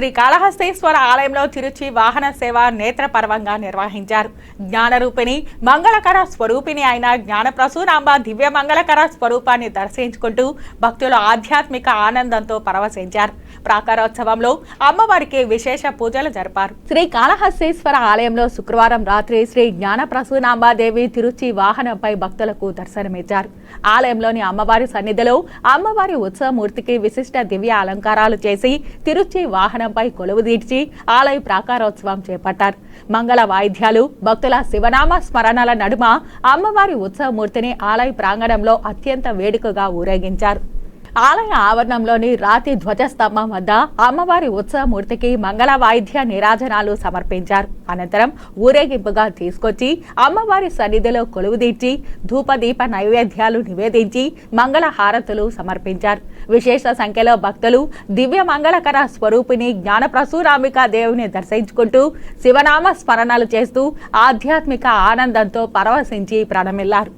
శ్రీ కాళహస్తీశ్వర ఆలయంలో తిరుచి వాహన సేవ నేత్రపర్వంగా నిర్వహించారు. జ్ఞానరూపిణి మంగళకర స్వరూపిణి అయిన జ్ఞానప్రసూనాంబ దివ్య మంగళకర స్వరూపాన్ని దర్శించుకుంటూ భక్తులు ఆధ్యాత్మిక ఆనందంతో పరవశించారు. ప్రాకారోత్సవంలో అమ్మవారికి విశేష పూజలు జరిపారు. శ్రీ కాళహస్తీశ్వర ఆలయంలో శుక్రవారం రాత్రి శ్రీ జ్ఞానప్రసూనాంబాదేవి తిరుచి వాహనంపై భక్తులకు దర్శనమిచ్చారు. ఆలయంలోని అమ్మవారి సన్నిధిలో అమ్మవారి ఉత్సవమూర్తికి విశిష్ట దివ్య అలంకారాలు చేసి తిరుచి వాహనం కొలువు తీర్చి ఆలయ ప్రాకారోత్సవం చేపట్టారు. మంగళ వాయిద్యాలు భక్తుల శివనామ స్మరణల నడుమ అమ్మవారి ఉత్సవమూర్తిని ఆలయ ప్రాంగణంలో అత్యంత వేడుకగా ఊరేగించారు. ఆలయ ఆవరణంలోని రాతి ధ్వజస్తంభం వద్ద అమ్మవారి ఉత్సవమూర్తికి మంగళ వాయిద్య నిరాజనాలు సమర్పించారు. అనంతరం ఊరేగింపుగా తీసుకొచ్చి అమ్మవారి సన్నిధిలో కొలువుదీర్చి ధూపదీప నైవేద్యాలు నివేదించి మంగళ హారతులు సమర్పించారు. విశేష సంఖ్యలో భక్తులు దివ్య మంగళకర స్వరూపిణి జ్ఞానప్రసూరామిక దేవుని దర్శించుకుంటూ శివనామ స్మరణలు చేస్తూ ఆధ్యాత్మిక ఆనందంతో పరవశించి ప్రణమిల్లారు.